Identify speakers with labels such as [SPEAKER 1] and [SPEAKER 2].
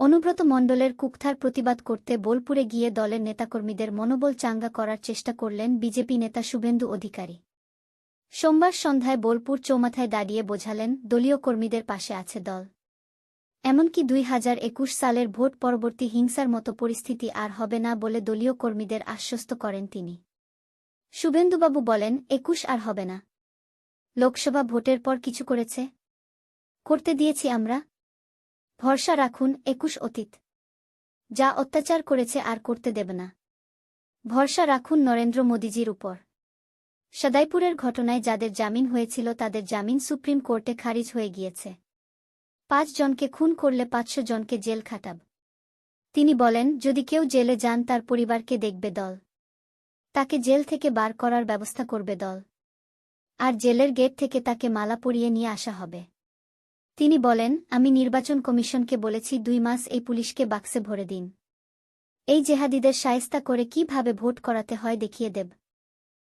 [SPEAKER 1] অনুব্রত মণ্ডলের কুকথার প্রতিবাদ করতে বোলপুরে গিয়ে দলের নেতাকর্মীদের মনোবল চাঙ্গা করার চেষ্টা করলেন বিজেপি নেতা শুভেন্দু অধিকারী। সোমবার সন্ধ্যায় বোলপুর চৌমাথায় দাঁড়িয়ে বোঝালেন, দলীয় কর্মীদের পাশে আছে দল। এমনকি দুই হাজার একুশ সালের ভোট পরবর্তী হিংসার মতো পরিস্থিতি আর হবে না বলে দলীয় কর্মীদের আশ্বস্ত করেন তিনি। শুভেন্দুবাবু বলেন, একুশ আর হবে না। লোকসভা ভোটের পর কিছু করেছে? করতে দিয়েছি আমরা। ভরসা রাখুন, একুশ অতীত। যা অত্যাচার করেছে আর করতে দেব না। ভরসা রাখুন নরেন্দ্র মোদীজির উপর। সদাইপুরের ঘটনায় যাদের জামিন হয়েছিল, তাদের জামিন সুপ্রিম কোর্টে খারিজ হয়ে গিয়েছে। পাঁচ জনকে খুন করলে পাঁচশো জনকে জেল খাটাব। তিনি বলেন, যদি কেউ জেলে যান, তার পরিবারকে দেখবে দল। তাকে জেল থেকে বার করার ব্যবস্থা করবে দল। আর জেলের গেট থেকে তাকে মালা পরিয়ে নিয়ে আসা হবে। তিনি বলেন, আমি নির্বাচন কমিশনকে বলেছি দুই মাস এই পুলিশকে বাক্সে ভরে দিন। এই জেহাদিদের সায়স্তা করে কীভাবে ভোট করাতে হয় দেখিয়ে দেব।